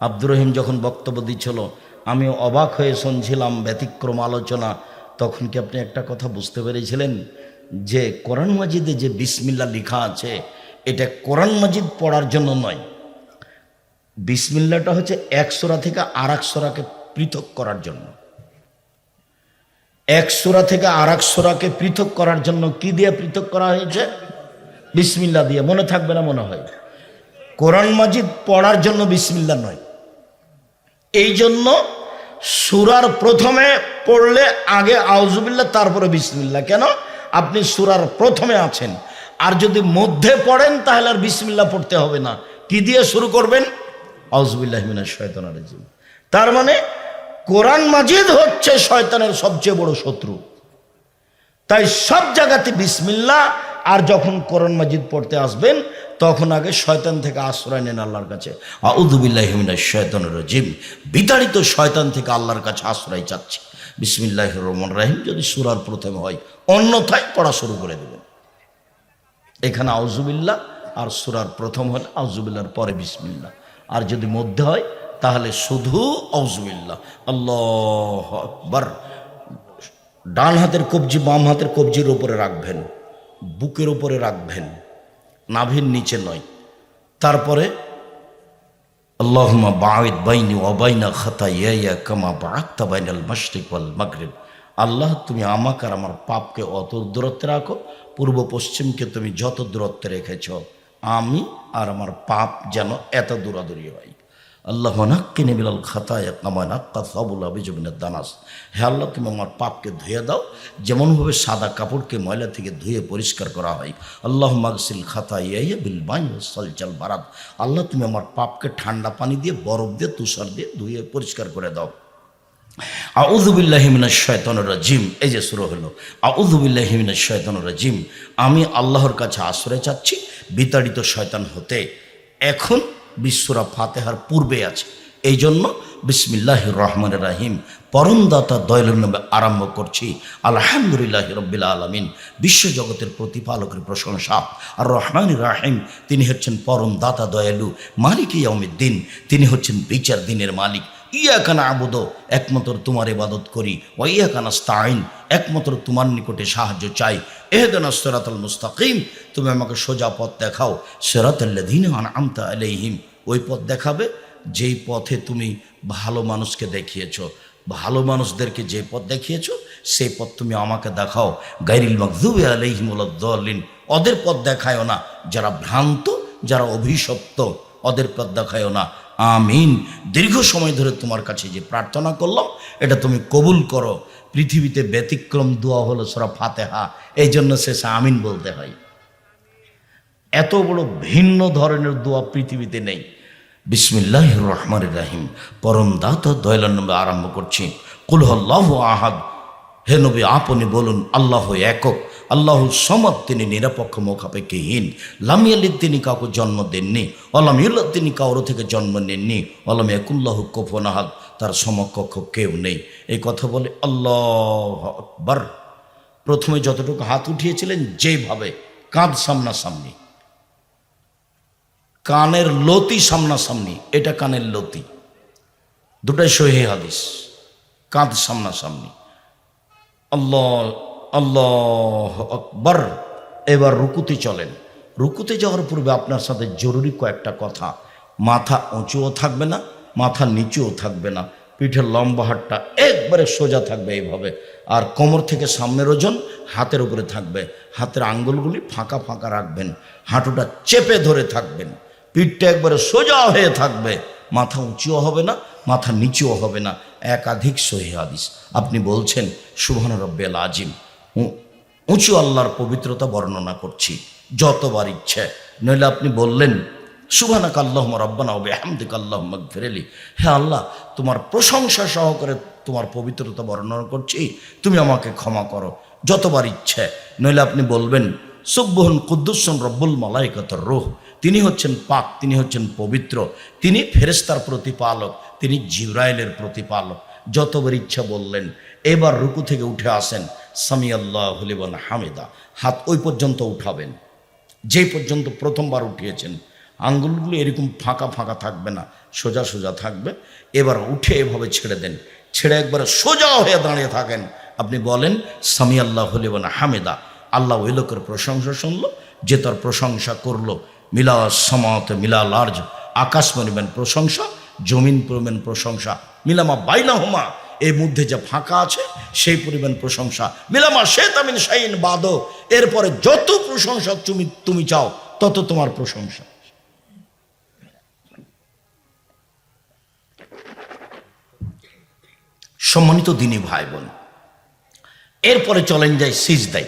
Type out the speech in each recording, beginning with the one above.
আব্দুর রহিম যখন বক্তব্য দিচ্ছিল আমি অবাক হয়ে শুনছিলাম ব্যতিক্রম আলোচনা। তখন কি আপনি একটা কথা বুঝতে পেরেছিলেন? যে কোরআন মাজিদে যে বিসমিল্লা লেখা আছে, এটা কোরআন মাজিদ পড়ার জন্য নয়। বিসমিল্লাটা হচ্ছে এক সোরা থেকে আর এক সোরাকে পৃথক করার জন্য। এক সোরা থেকে আর এক সোরাকে পৃথক করার জন্য কি দিয়ে পৃথক করা হয়েছে? বিসমিল্লা দিয়ে। মনে থাকবে না মনে হয়। কোরআন মাজিদ পড়ার জন্য বিসমিল্লা নয়। এই জন্য সুরার প্রথমে পড়লে আগে আউজুবিল্লা তারপরে বিসমিল্লা কেন? আপনি সুরার প্রথমে আছেন। আর যদি মধ্যে পড়েন, তাহলে আর বিসমিল্লা পড়তে হবে না। কি দিয়ে শুরু করবেন? আউজুবিল্লাহ মিনাশ শয়তানির রাজিম। তার মানে কোরআন মাজিদ হচ্ছে শয়তানের সবচেয়ে বড় শত্রু। তাই সব জায়গাতে বিসমিল্লা আর যখন কোরআন মাজিদ পড়তে আসবেন, তখন আগে শয়তান থেকে আশ্রয় নেন আল্লাহর কাছে। আউদুবিল্লাহমিনা শয়তান রাজিম। বিতাড়িত শয়তান থেকে আল্লাহর কাছে আশ্রয় চাচ্ছি। বিসমিল্লাহ রহমান রাহিম। যদি সুরার প্রথমে হয়, অন্যথায় পড়া শুরু করে দেবেন। এখানে আউজুবিল্লাহ আর সুরার প্রথম হলে আউজুবিল্লার পরে বিসমিল্লা আর যদি মধ্যে হয়, তাহলে শুধু আউজুবিল্লাহ আল্লাহ ডান হাতের কবজি বাম হাতের কবজির উপরে রাখবেন। বুকের উপরে রাখবেন, নাভির নিচে নয়। তারপরে, আল্লাহুম্মা বাঈদ বাইনি ওয়া বাইনা খাতায়ায়া কামা বাআদতা বাইনাল মাশরিক ওয়াল মাগরিব। আল্লাহ, তুমি আমাকে আর আমার পাপকে অত দূরত্বে রাখো, পূর্ব পশ্চিমকে তুমি যত দূরত্বে রেখেছ, আমি আর আমার পাপ যেন এত দূরাদূরি হয়। আল্লাহ নাক্কি নেবিলাল খাতায় কামায় নাক্কা সবুল আবিজবিনের দানাস। হে আল্লাহ, তুমি আমার পাপকে ধুয়ে দাও, যেমনভাবে সাদা কাপড়কে ময়লা থেকে ধুয়ে পরিষ্কার করা হয়। আল্লাহ মাগসিল খাতা ইয়ে বিল বাই সলচাল বারাত আল্লাহ, তুমি আমার পাপকে ঠান্ডা পানি দিয়ে, বরফ দিয়ে, তুষার দিয়ে ধুয়ে পরিষ্কার করে দাও। আউজুবিল্লাহিমিনা শয়তন রাজিম। এই যে শুরু হলো আউজুবিল্লাহিমিনা শয়তন রাজিম। আমি আল্লাহর কাছে আশ্রয় চাচ্ছি, বিতাড়িত শয়তান হতে। এখন বিশ্বরা ফাতেহার পূর্বে আছে। এই জন্য বিসমিল্লাহ রহমান রাহিম। পরমদাতা দয়ালুর নামে আরম্ভ করছি। আলহামদুলিল্লাহ রব্বিল আলমিন। বিশ্বজগতের প্রতিপালকের প্রশংসা। আর রহমান রাহিম, তিনি হচ্ছেন পরম দাতা দয়ালু মালিক ইয়মিদ্দিন তিনি হচ্ছেন বিচার দিনের মালিক। ইয়া কানা আবুদ একমাত্র তোমার ইবাদত করি। ও ইয়া কানা স্তাইন একমাত্র তোমার নিকটে সাহায্য চাই। এহেদানা সেরাতুল মুস্তাকিম, তুমি আমাকে সোজা পথ দেখাও। সেরাতুল্লাদিন আমতা আলাইহিম, ওই পথ দেখাবে যেই পথে তুমি ভালো মানুষকে দেখিয়েছো। ভালো মানুষদেরকে যে পথ দেখিয়েছো, সেই পথ তুমি আমাকে দেখাও। গাইরিল মকদুবে আলাইহিমুল্লিন ওদের পথ দেখায়ও না। যারা ভ্রান্ত, যারা অভিশপ্ত, ওদের পথ দেখায়ও না। আমিন। দীর্ঘ সময় ধরে তোমার কাছে যে প্রার্থনা করলাম, এটা তুমি কবুল করো। পৃথিবীতে ব্যতিক্রম দোয়া হলো সরা ফাতেহা এই জন্য শেষে আমিন বলতে হয়। এত বড় ভিন্ন ধরনের দোয়া পৃথিবীতে নেই। বিসমিল্লাহ রহমান রাহিম। পরম দাতা, দয়ালার নামে আরম্ভ করছি। কুলহল্লাহ আহাদ। হে নবী, আপনি বলুন, আল্লাহ একক। আল্লাহ সমদ তিনি নিরপেক্ষ মোখাপেক্ষহীন। লামিয়ালিদ তিনি কাউকে জন্ম দেননি অলামিউল্লাহ তিনি কারও থেকে জন্ম নেননি অলাম একুল্লাহ কোফনাহাদ তার সমকক্ষ কেউ নেই। এই কথা বলে আল্লাহ আকবার। প্রথমে যতটুকু হাত উঠিয়েছিলেন, যেভাবে কাঁধ সামনাসামনি, কানের লতি সামনাসামনি, এটা কানের লতি, দুটাই সহি হাদিস, কাঁধ সামনাসামনি। আল্লাহ আল্লাহ আকবর। এবার রুকুতে চলেন। রুকুতে যাওয়ার পূর্বে আপনার সাথে জরুরি কয়েকটা কথা। মাথা উঁচুও থাকবে না, মাথা নিচুও থাকবে না। পিঠের লম্বা হাটটা একবারে সোজা থাকবে এইভাবে। আর কোমর থেকে সামনের ওজন হাতের উপরে থাকবে। হাতের আঙ্গুলগুলি ফাঁকা ফাঁকা রাখবেন। হাঁটুটা চেপে ধরে থাকবেন। পিঠটা একবারে সোজা হয়ে থাকবে। মাথা উঁচুও হবে না, মাথা নিচুও হবে না। একাধিক সহি হাদিস। আপনি বলছেন সুবহান রব্বেল আজিম উঁচু আল্লাহর পবিত্রতা বর্ণনা করছি, যতবার ইচ্ছে। নইলে আপনি বললেন সুবহানাক আল্লাহ রব্বানা হবে হামদিক আল্লাহ ফেরেলি হ্যাঁ আল্লাহ, তোমার প্রশংসা সহকারে তোমার পবিত্রতা বর্ণনা করছি, তুমি আমাকে ক্ষমা করো, যতবার ইচ্ছে। নইলে আপনি বলবেন সুব্বহন কুদ্দুসন রব্বুল মালাইকতর রোহ। তিনি হচ্ছেন পাক, তিনি হচ্ছেন পবিত্র, তিনি ফেরেস্তার প্রতিপালক, তিনি জিব্রাইলের প্রতিপালক। যতবার ইচ্ছা বললেন, এবার রুকু থেকে উঠে আসেন সামি আল্লাহ হলিবন হামেদা। হাত ওই পর্যন্ত উঠাবেন। যেই পর্যন্ত প্রথমবার উঠিয়েছেন, আঙ্গুলগুলো এরকম ফাঁকা ফাঁকা থাকবে না, সোজা সোজা থাকবে। এবার উঠে এভাবে ছেড়ে দেন। ছেড়ে একবার সোজা হয়ে দাঁড়িয়ে থাকেন। আপনি বলেন, সামিয়াল্লাহ হলিবান হামেদা। আল্লাহ ওই লোকের প্রশংসা শুনলো, যে তার প্রশংসা করল। মিলা সমাত মিলা লার্জ আকাশ পরিমাণ প্রশংসা, জমিন পরিমাণ প্রশংসা। মিলামা বাইলা হোমা এর মধ্যে যে ফাঁকা আছে, সেই পরিমাণ প্রশংসা। মিলামা সে তামিন শাইন বাদ এরপরে যত প্রশংসা তুমি তুমি চাও, তত তোমার প্রশংসা। সম্মানিত দিনী ভাই বোন এরপরে চলেন যাই সিজদাই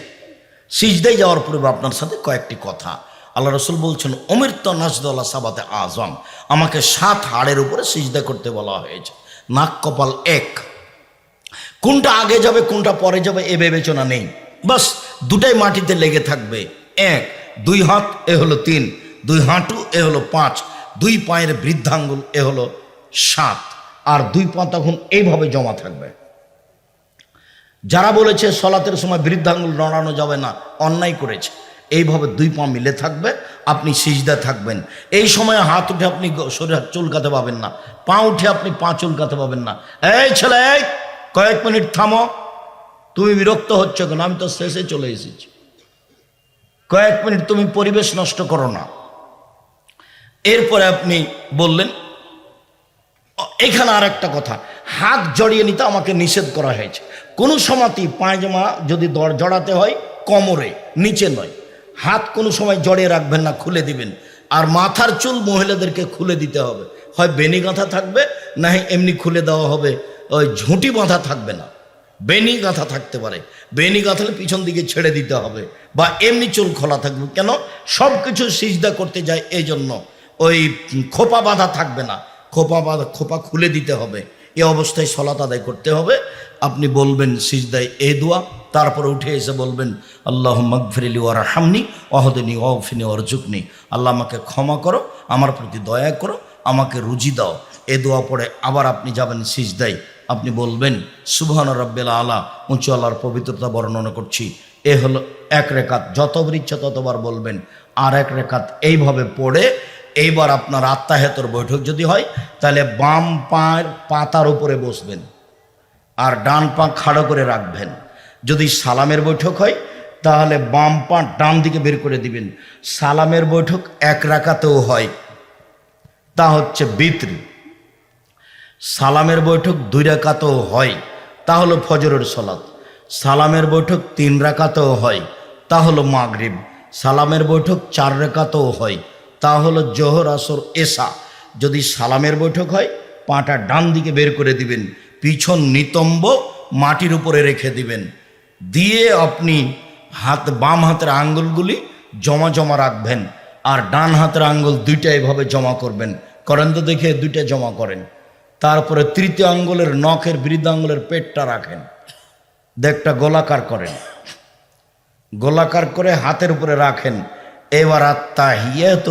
সিজদাই যাওয়ার পূর্বে আপনার সাথে কয়েকটি কথা। আল্লাহ রসুল বলছেন অমৃত নাজদুল্লাহ সাবাতে আজম। আমাকে সাত হাড়ের উপরে সিজদা করতে বলা হয়েছে। নাক কপাল এক কোনটা আগে যাবে, কোনটা পরে যাবে, এ বিবেচনা নেই। বাস দুটাই মাটিতে লেগে থাকবে। এক, দুই হাত, এ হলো তিন। দুই হাঁটু, এ হলো পাঁচ। দুই পায়ের বৃদ্ধাঙ্গুল, এ হলো সাত। আর দুই পা তখন এইভাবে জমা থাকবে। যারা বলেছে সলাতের সময় বৃদ্ধাঙ্গুল নড়ানো যাবে না, অন্যায় করেছে। এইভাবে দুই পা মিলে থাকবে, আপনি সিজদা থাকবেন। এই সময় হাত উঠে আপনি শরীর চুলকাতে পাবেন না। পা উঠে আপনি পা চুলকাতে পাবেন না। এই ছেলে, এই! কয়েক মিনিট থামো, তুমি বিরক্ত হচ্ছ কেন? আমি তো শেষে চলে এসেছি। কয়েক মিনিট তুমি পরিবেশ নষ্ট করো না। এরপরে আপনি বললেন এখানে আর একটা কথা। হাত জড়িয়ে নিতে আমাকে নিষেধ করা হয়েছে। কোনো সময়তেই পায়জামা যদি জড়াতে হয়, কোমরে, নিচে নয়। হাত কোনো সময় জড়িয়ে রাখবেন না, খুলে দিবেন। আর মাথার চুল মহিলাদেরকে খুলে দিতে হবে। হয় বেনি গাঁথা থাকবে, না এমনি খুলে দেওয়া হবে। ওই ঝুঁটি বাঁধা থাকবে না। বেনি গাঁথা থাকতে পারে। বেনি গাঁথালে পিছন দিকে ছেড়ে দিতে হবে বা এমনি চুল খোলা থাকবে। কেন? সব কিছু সিজদা করতে যায় এই জন্য ওই খোপা বাঁধা থাকবে না। খোপা বাঁধা, খোপা খুলে দিতে হবে। এ অবস্থায় সলাত আদায় করতে হবে। আপনি বলবেন সিজদায় এ দোয়া, তারপরে উঠে এসে বলবেন আল্লাহ মগফিরিলি ওয়ার হামনি অহদিনী অফিনি অর্জুকনি আল্লাহ আমাকে ক্ষমা করো, আমার প্রতি দয়া করো, আমাকে রুজি দাও। এ দোয়া পড়ে আবার আপনি যাবেন সিজদায়। আপনি বলবেন সুবহান রব্বেল আলা উঁচু আল্লাহর পবিত্রতা বর্ণনা করছি। এ হলো এক রেখাত যতবার ইচ্ছা ততবার বলবেন। আর এক রেখাত এইভাবে পড়ে, এইবার আপনার আত্মাহেতর বৈঠক যদি হয়, তাহলে বাম পায়ের পাতার উপরে বসবেন আর ডান পা খাড়ো করে রাখবেন। যদি সালামের বৈঠক হয়, তাহলে বাম পা ডান দিকে বের করে দিবেন। সালামের বৈঠক এক রাকাতেও হয়। তা হচ্ছে বিত্রি সালামের বৈঠক দুই রাকাতেও হয়, তা হলো ফজরের সলাত। সালামের বৈঠক তিন রাকাতেও হয়, তা হলো মাগরিব। সালামের বৈঠক চার রেখাতেও হয়, তা হলো জোহর, আসর, এসা। যদি সালামের বৈঠক হয়, পাটা ডান দিকে বের করে দিবেন, পিছন নিতম্ব মাটির উপরে রেখে দিবেন। দিয়ে আপনি হাত বাম হাতের আঙ্গুলগুলি জমা জমা রাখবেন, আর ডান হাতের আঙ্গুল দুইটা এভাবে জমা করবেন। করেন তো দেখে, দুইটা জমা করেন। তারপরে তৃতীয় আঙ্গুলের নখের বৃদ্ধ আঙ্গুলের পেটটা রাখেন। দেখটা গোলাকার করেন। গোলাকার করে হাতের উপরে রাখেন। এবার আত্মা হিয়াত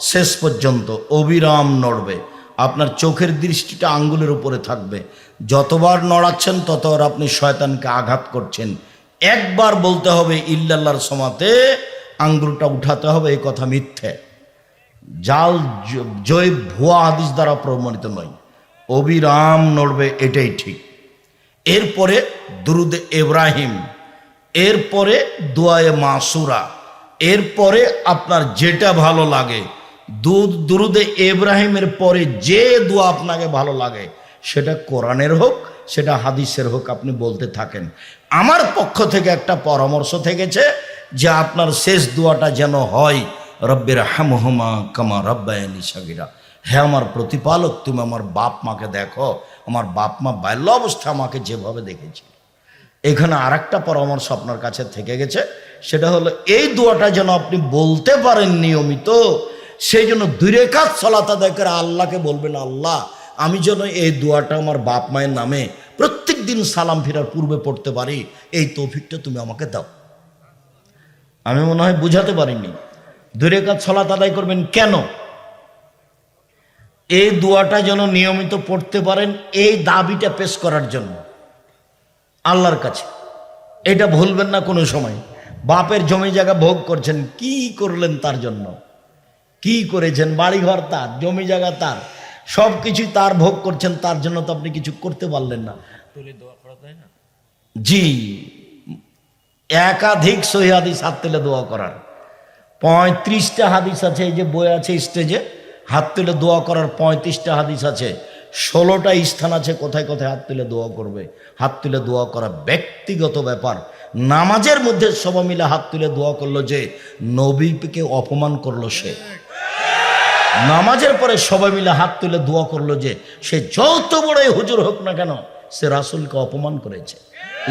শেষ পর্যন্ত অবিরাম নড়বে। আপনার চোখের দৃষ্টিটা আঙ্গুলের উপরে থাকবে। যতবার নড়াচ্ছেন, ততবার আপনি শয়তানকে আঘাত করছেন। একবার বলতে হবে, ইল্লাল্লাহর সমাতে আঙ্গুলটা উঠাতে হবে এই কথা মিথ্যে। জাল জ- জয় ভুয়া হাদিস দ্বারা প্রমাণিত নয়। অবিরাম নড়বে এটাই ঠিক। এরপরে দুরুদে এব্রাহিম এরপরে দোয়ায়ে মাসুরা, এরপরে আপনার যেটা ভালো লাগে দু- দুরুদে ইব্রাহিমের পরে যে দোয়া আপনাকে ভালো লাগে, সেটা কোরআনের হোক, সেটা হাদিসের হোক আপনি বলতে থাকেন। আমার পক্ষ থেকে একটা পরামর্শ থেকেছে যে আপনার শেষ দোয়াটা যেন হয়। রব্বের হামহমা কামা রব্বায়নি সাগিরা। হে আমার প্রতিপালক, তুমি আমার বাপ মাকে দেখো, আমার বাপ মা বাল্য অবস্থা আমাকে যেভাবে দেখেছি। এখানে আর একটা পরামর্শ আপনার কাছে থেকে গেছে, সেটা হলো, এই দোয়াটা যেন আপনি বলতে পারেন নিয়মিত, সেই জন্য দুই রেখাত চলাতা দেখে আল্লাহকে বলবেন, আল্লাহ, আমি যেন এই দোয়াটা আমার বাপ মায়ের নামে প্রত্যেক দিন সালাম ফিরার পূর্বে পড়তে পারি, এই তৌফিকটা তুমি আমাকে দাও। আমি মনে হয় বুঝাতে পারিনি। দুই রেখাত সলাত আদায় করবেন কেন? এই দোয়াটা যেন নিয়মিত পড়তে পারেন এই দাবিটা পেশ করার জন্য। আল্লাহর কাছে। এটা ভুলবেন না কোনো সময়। বাপের জমি জায়গা ভোগ করছেন কি করলেন তার জন্য? কি করেছেন? বাড়িঘর তার জমি জায়গা তার সব কিছুই তার ভোগ করছেন তার জন্য তো আপনি কিছু করতে পারলেন না? জি। একাধিক সহি হাদিস হাত তুলে দোয়া করার। পঁয়ত্রিশটা হাদিস আছে, এই যে বই আছে স্টেজে, হাত তুলে দোয়া করার পঁয়ত্রিশটা হাদিস আছে। ষোলোটা স্থান আছে, কোথায় কোথায় হাত তুলে দোয়া করবে? হাত তুলে দোয়া করা ব্যক্তিগত ব্যাপার। নামাজের মধ্যে সবাই মিলে হাত তুলে দোয়া করল যে, নবীকে অপমান করল সে। নামাজের পরে সবাই মিলে হাত তুলে দোয়া করল যে, সে যত বড়ই হুজুর হোক না কেন, সে রাসুলকে অপমান করেছে।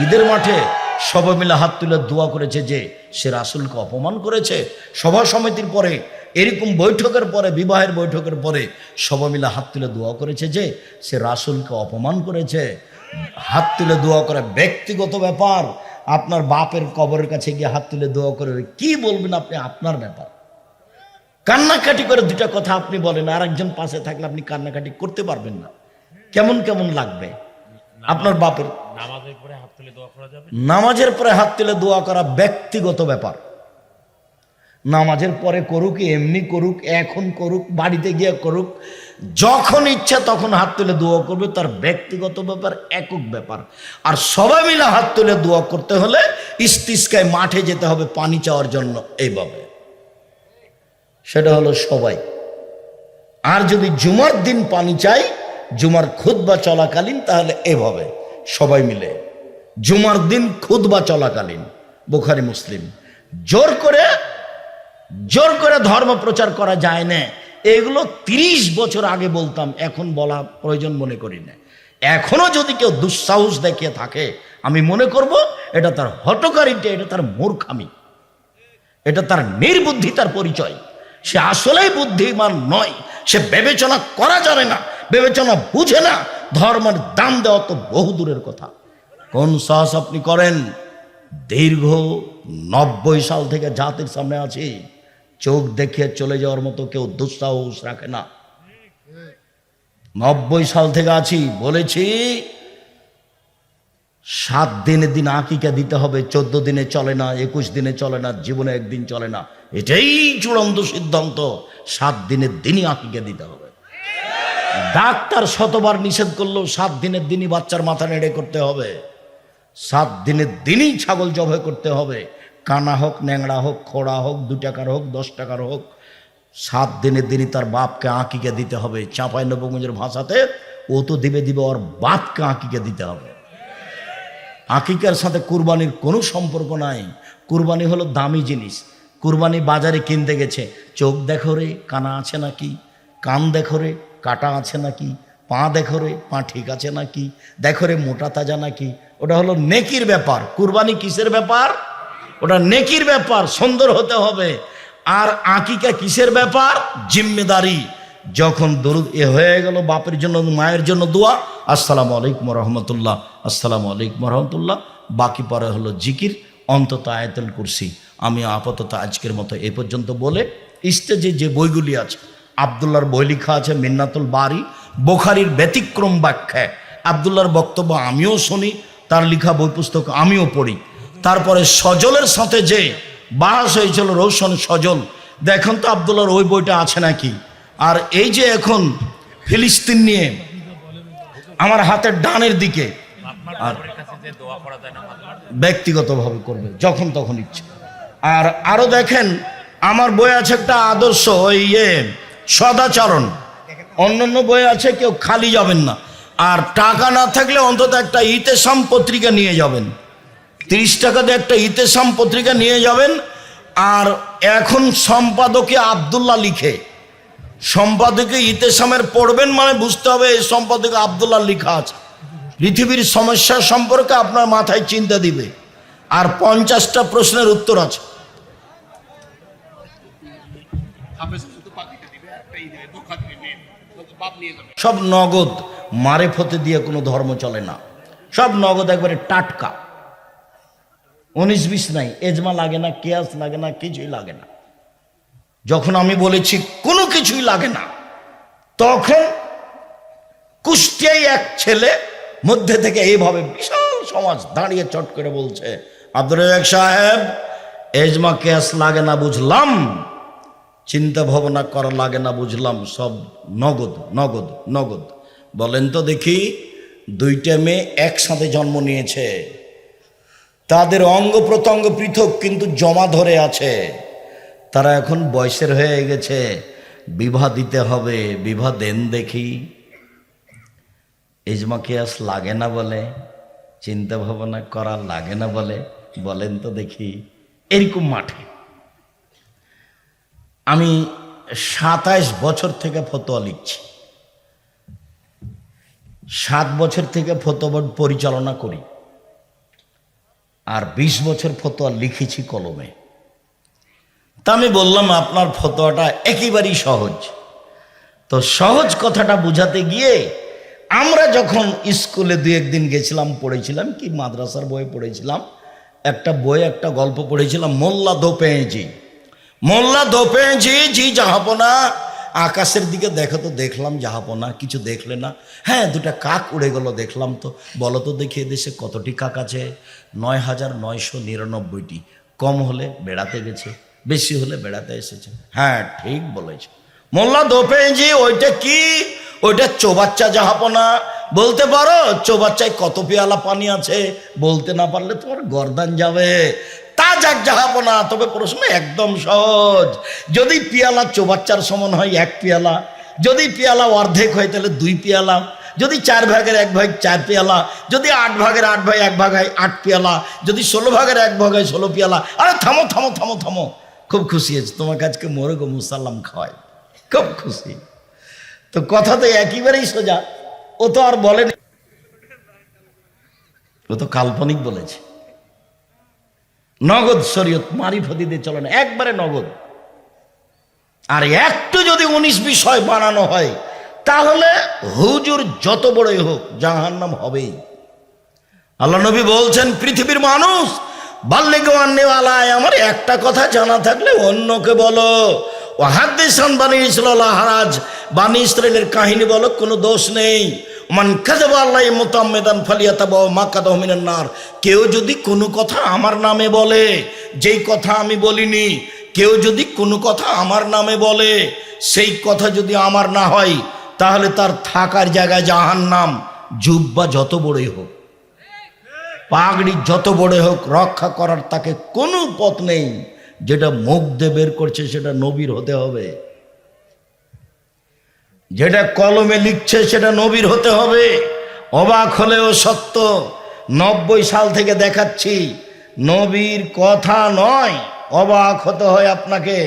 ঈদের মাঠে সবাই মিলে হাত তুলে দোয়া করেছে যে সে রাসুলকে অপমান করেছে। সভা সমিতির পরে, এরকম বৈঠকের পরে, বিবাহের বৈঠকের পরে সবাই মিলে হাত তুলে দোয়া করেছে যে সে রাসুলকে অপমান করেছে। হাত তুলে দোয়া করে ব্যক্তিগত ব্যাপার। আপনার বাপের কবরের কাছে গিয়ে হাত তুলে দোয়া করে কি বলবেন আপনি? আপনার ব্যাপার। কান্নাকাটি করে দুটা কথা আপনি বলেন, আর একজন পাশে থাকলে আপনি কান্নাকাটি করতে পারবেন না। কেমন কেমন লাগবে? আপনার বাপের নামাজের পরে হাত তুলে দোয়া করা যাবে? নামাজের পরে হাত তুলে দোয়া করা ব্যক্তিগত ব্যাপার। নামাজের পরে করুক এমনি করুক এখন করুক বাড়িতে গিয়ে করুক যখন ইচ্ছা তখন হাত তুলে দোয়া করবে তার ব্যক্তিগত ব্যাপার একক ব্যাপার। আর সবাই মিলে হাত তুলে দোয়া করতে হলে ইস্তিস্কায় মাঠে যেতে হবে পানি চাওয়ার জন্য এইভাবে। সেটা হলো সবাই। আর যদি জুমার দিন পানি চাই জুমার খুদবা চলাকালীন, তাহলে এভাবে সবাই মিলে। জুমার দিন খুদবা চলাকালীন, বুখারি, মুসলিম। জোর করে জোর করে ধর্ম প্রচার করা যায় না। এগুলো তিরিশ বছর আগে বলতাম, এখন বলা প্রয়োজন মনে করি না। এখনও যদি কেউ দুঃসাহস দেখিয়ে থাকে, আমি মনে করব এটা তার হটকারিতা এটা তার মূর্খামি। এটা তার নির্বুদ্ধিতার পরিচয়। সে আসলেই বুদ্ধিমান নয়, সে বিবেচনা করা যাবে না। বিবেচনা বুঝে না, ধর্মের দাম দেওয়া তো বহু দূরের কথা। কোন সাহস আপনি করেন? দীর্ঘ নব্বই সাল থেকে জাতির সামনে আছি। চোখ দেখে চলে যাওয়ার মতো কেউ দুঃসাহস রাখে না। নব্বই সাল থেকে আছি, বলেছি, সাত দিনের দিন আকিকা দিতে হবে, চোদ্দ দিনে চলে না, একুশ দিনে চলে না, জীবনে একদিন চলে না। এটাই চূড়ান্ত সিদ্ধান্ত। সাত দিনের দিনই আকিকা দিতে হবে। ডাক্তার শতবার নিষেধ করলেও সাত দিনের দিনই বাচ্চার মাথা নেড়ে করতে হবে। সাত দিনের দিনই ছাগল জবাই করতে হবে। কানা হোক, ন্যাংড়া হোক, খোড়া হোক, দু টাকার হোক, দশ টাকার হোক, সাত দিনের দিনই তার বাপকে আঁকিকে দিতে হবে। চাঁপাই নবগঞ্জের ভাষাতে ও তো দিবে দিবে ওর বাপকে আঁকিকে দিতে হবে। আঁকিকার সাথে কুরবানির কোনো সম্পর্ক নাই। কুরবানি হলো দামি জিনিস। কুরবানি বাজারে কিনতে গেছে। চোখ দেখো রে, কানা আছে নাকি? কান দেখো রে কাটা আছে নাকি? পা দেখো রে, পা ঠিক আছে নাকি? দেখো রে, মোটা তাজা নাকি? ওটা হলো নেকির ব্যাপার। কুরবানি কিসের ব্যাপার? ওটা নেকির ব্যাপার, সুন্দর হতে হবে। আর আকিকা কিসের ব্যাপার? জিম্মেদারি। যখন দরুদ এ হয়ে গেল, বাপের জন্য, মায়ের জন্য দোয়া, আসসালামু আলাইকুম রহমতুল্লাহ, আসসালামু আলাইকুম রহমতুল্লাহ। বাকি পরে হলো জিকির, অন্তত আয়াতুল কুরসি। আমি আপাতত আজকের মতো এ পর্যন্ত বলে, স্টেজে যে বইগুলি আছে আবদুল্লার বই লেখা আছে মিন্নাতুল বাড়ি বোখারির ব্যতিক্রম ব্যাখ্যায় আবদুল্লার বক্তব্য আমিও শুনি, তার লেখা বই পুস্তক আমিও পড়ি। তারপরে সজলের সাথে যে বাহাস হয়েছিল রৌশন সজল, দেখেন তো আবদুল্লার ওই বইটা আছে নাকি? আর এই যে এখন ফিলিস্তিন নিয়ে আমার হাতের ডানের দিকে, আর? ব্যক্তিগতভাবে করবে, যখন তখন ইচ্ছে। আর আরও দেখেন, আমার বই আছে একটা আদর্শ, ওই ইয়ে সদাচরণ। অন্যান্য বই আছে, কেউ খালি যাবেন না। আর টাকা না থাকলে অন্তত একটা ইতেসাম পত্রিকা নিয়ে যাবেন। তিরিশ টাকা দিয়ে একটা ইতেসাম পত্রিকা নিয়ে যাবেন। আর এখন সম্পাদকে আবদুল্লাহ লিখে। সম্পাদকে ইতেসামের পড়বেন মানে বুঝতে হবে এই সম্পাদকে আবদুল্লাহ লিখা আছে। পৃথিবীর সমস্যা সম্পর্কে আপনার মাথায় চিন্তা দিবে। আর পঞ্চাশটা প্রশ্নের উত্তর আছে। সব নগদ মারে ফতে দিয়ে কোনো ধর্ম চলে না। সব নগদ একবারে টাটকা। উনিশ বিশ নাই, এজমা লাগে না, কেয়াস লাগে না, কিছুই লাগে না। যখন আমি বলেছি, কোনো কিছুই লাগে না, তখন কুষ্টিয়ায় এক ছেলে মধ্যে থেকে এইভাবে বিশাল সমাজ দাঁড়িয়ে চট করে বলছে আব্দুল সাহেব, এজমা, কেয়াস লাগে না, বুঝলাম। চিন্তা ভাবনা করা লাগে না বুঝলাম, সব নগদ নগদ নগদ। বলেন তো দেখি, দুইটা মেয়ে একসাথে জন্ম নিয়েছে। তাদের অঙ্গ প্রত্যঙ্গ পৃথক কিন্তু জমা ধরে আছে। তারা এখন বয়সের হয়ে গেছে। বিবাহ দিতে হবে, বিবাহ দেন দেখি। এজমা কেয়াস লাগে না বলে, চিন্তা ভাবনা করা লাগে না বলে, বলেন তো দেখি, এরকম মাঠে। আমি সাতাইশ বছর থেকে ফতোয়া লিখছি। সাত বছর থেকে ফতোয়া পরিচালনা করি। আর ২০ বছর ফতোয়া লিখেছি কলমে। তা আমি বললাম, আপনার ফতোয়াটা একেবারেই সহজ। তো সহজ কথাটা বোঝাতে গিয়ে আমরা যখন স্কুলে দু একদিন গেছিলাম, পড়েছিলাম কি, মাদ্রাসার বই পড়েছিলাম, একটা বই, একটা গল্প পড়েছিলাম, মোল্লা দোপেঁজি। মোল্লা দোপেঁজি জি জাহাপনা। আকাশের দিকে দেখো তো, দেখলাম জাহাপনা, কিছু দেখলে না। হ্যাঁ দুটা কাক উড়ে গেল, দেখলাম তো। বলো তো দেখি দেশে কতটি কাক আছে? নয় হাজার নয়শো নিরানব্বইটি। কম হলে বেড়াতে গেছে, বেশি হলে বেড়াতে এসেছে। হ্যাঁ ঠিক বলেছ। মোল্লা দোপেঁজি ওইটা কি? ওইটা চোবাচ্চা জাহাপনা। বলতে পারো, চোবাচ্চায় কত পেয়ালা পানি আছে? বলতে না পারলে তোমার গরদান যাবে। যাক জাহাপনা তবে প্রশ্ন একদম সহজ। যদি পিয়ালা চোবাচ্চার সমান হয় এক পেয়ালা, যদি পেয়ালা অর্ধেক হয় তাহলে দুই পেয়ালা, যদি চার ভাগের এক ভাগ, চার পেয়ালা, যদি আট ভাগের আট ভাগ, এক ভাগ হয় আট পেয়ালা, যদি ষোলো ভাগের এক ভাগ হয় ষোলো পেয়ালা, আরে থামো থামো থামো থামো। খুব খুশি হয়েছে, তোমাকে আজকে মোরগ মুসাল্লাম খাওয়াই। খুব খুশি। তো কথা তো একেবারেই সোজা। ও তো আর বলেনি। ও তো কাল্পনিক বলেছে। নগদ শরীয়ত মারিফতি দিয়ে চলে না, একবারে নগদ। আর একটু যদি উনিশ বিষয় বানানো হয়, তাহলে হুজুর যত বড়ই হোক জাহান নাম হবেই। আল্লাহ নবী বলছেন, পৃথিবীর মানুষ বাল্যগান নেওয়ালায় আমার একটা কথা জানা থাকলে অন্যকে বলো। ও হাদ্দিসান বানি ইসলাল হারাজ বানি ইসরায়েলের কাহিনী বলো, কোনো দোষ নেই। মান কাজাবা আল্লাহ মোতাম্মেদান ফালিয়াতাবা মাকাদহমিনের নার। কেউ যদি কোনো কথা আমার নামে বলে, যেই কথা আমি বলিনি, কেউ যদি কোনো কথা আমার নামে বলে, সেই কথা যদি আমার না হয়, তাহলে তার থাকার জায়গায় জাহান নাম জুব্বা যত বড়ই হোক, পাগড়ি যত বড় হোক, রক্ষা করার তাকে কোনো পথ নেই, যেটা মুখ দিয়ে বের করছে সেটা নবীর হতে হবে। যেটা কলমে লিখছে সেটা নবীর হতে হবে। অবাক হলেও সত্য, নব্বই সাল থেকে দেখাচ্ছি, নবীর কথা নয়, অবাক হতে হয় আপনাকে।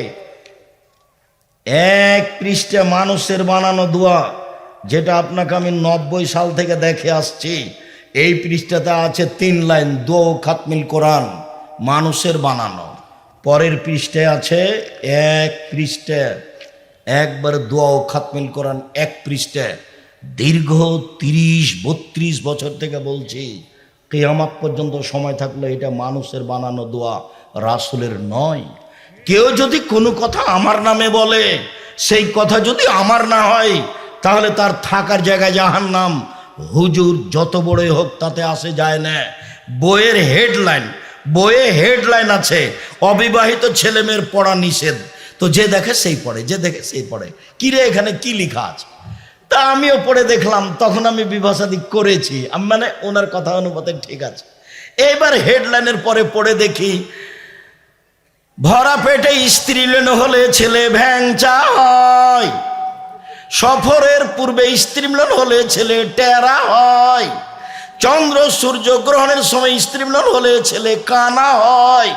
এক পৃষ্ঠে মানুষের বানানো দোয়া, যেটা আপনাকে আমি নব্বই সাল থেকে দেখে আসছি, এই পৃষ্ঠাতে আছে তিন লাইন দো খাতমিল কোরআন, মানুষের বানানো। পরের পৃষ্ঠে আছে এক পৃষ্ঠে একবার দোয়া ও খাতমিল কোরআন এক পৃষ্ঠে দীর্ঘ তিরিশ, বত্রিশ বছর থেকে বলছি, কেয়ামাত পর্যন্ত সময় থাকলে এটা মানুষের বানানো দোয়া, রাসুলের নয়। কেউ যদি কোনো কথা আমার নামে বলে, সেই কথা যদি আমার না হয়, তাহলে তার থাকার জায়গায় জাহান নাম হুজুর যত বড়ই হোক, তাতে আসে যায় না। বইয়ের হেডলাইন, বইয়ে হেডলাইন আছে, অবিবাহিত ছেলেমেয়ের পড়া নিষেধ। তো যে দেখে সেই পড়ে, যে দেখে সেই পড়ে। কিরে এখানে কি লেখা আছে? তা আমিও পড়ে দেখলাম, তখন আমি বিভাষাদি করেছি। আমি মানে ওনার কথা অনুপাতে ঠিক আছে। এবার হেডলাইনের পরে পড়ে দেখি, ভরা পেটে স্ত্রী হলে ছেলে ভ্যাংচা হয় সফরের পূর্বে স্ত্রীমলন হলে ছেলে টেরা হয়। চন্দ্র সূর্য গ্রহণের সময় স্ত্রীমলন হলে ছেলে কানা হয়।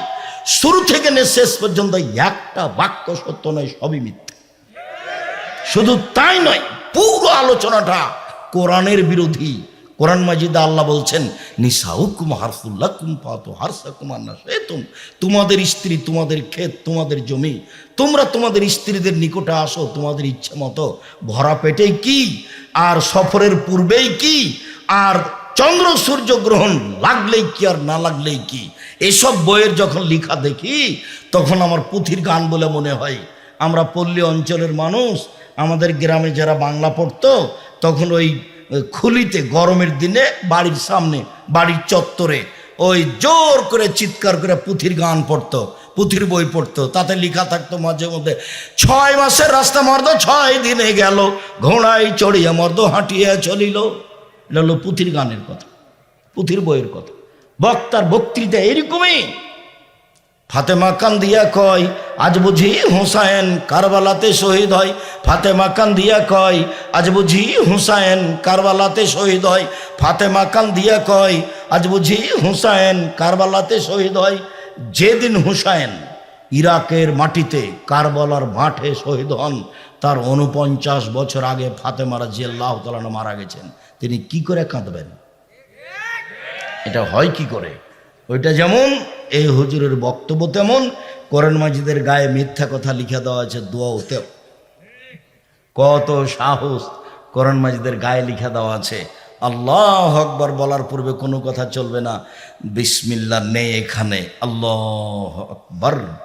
শুরু থেকে নে, শেষ পর্যন্ত একটা বাক্য সত্য নয়, সবই মিথ্যা। শুধু তাই নয়, পুরো আলোচনাটা কোরআনের বিরোধী। কোরআন মাজিদা আল্লাহ বলছেন, নিসাউকুম হারফুল্লাকুম পাতো হারসাকুম আন্না তুম তোমাদের স্ত্রী, তোমাদের ক্ষেত, তোমাদের জমি, তোমরা তোমাদের স্ত্রীদের নিকটে আসো, তোমাদের ইচ্ছে মতো ভরা পেটেই কি? আর সফরের পূর্বেই কি? আর চন্দ্র সূর্য গ্রহণ লাগলেই কি আর না লাগলেই কি? এসব বইয়ের যখন লিখা দেখি, তখন আমার পুঁথির গান বলে মনে হয়, আমরা পল্লী অঞ্চলের মানুষ, আমাদের গ্রামে যারা বাংলা পড়তো, তখন ওই খুলিতে, গরমের দিনে বাড়ির সামনে, বাড়ির চত্বরে, ওই জোর করে চিৎকার করে পুঁথির গান পড়তো, পুঁথির বই পড়তো। তাতে লেখা থাকতো মাঝে মধ্যে, ছয় মাসের রাস্তা মর্দ, ছয় দিনে গেল, ঘোড়ায় চড়িয়া মর্দ হাঁটিয়া চলিল। এটা হলো পুঁথির গানের কথা, পুঁথির বইয়ের কথা। বক্তার বক্তৃতা এরকমই। ফাতেমা কান্দিয়া কয়, আজ বুঝি হুসায়েন কারবালাতে শহীদ হয়। ফাতেমা কান্দিয়া কয়, আজ বুঝি হুসায়েন কারবালাতে শহীদ হয়। ফাতেমা কান্দিয়া কয়, আজ বুঝি হুসায়েন কারবালাতে শহীদ হয়। যেদিন হুসায়েন ইরাকের মাটিতে কারবালার মাঠে শহীদ হন, তার উনপঞ্চাশ বছর আগে ফাতেমারা রাজিয়াল্লাহ তালানো মারা গেছেন। তিনি কি করে কাঁদবেন? এটা হয় কি করে? ওইটা যেমন, এই হুজুরের বক্তব্য তেমন, কোরআন মাজিদের গায়ে মিথ্যা কথা লিখে দেওয়া আছে দোয়াতে কত সাহস কোরআন মাজিদের গায়ে লিখে দেওয়া আছে। আল্লাহ আকবর বলার পূর্বে কোনো কথা চলবে না। বিসমিল্লা নেই এখানে। আল্লাহ আকবর।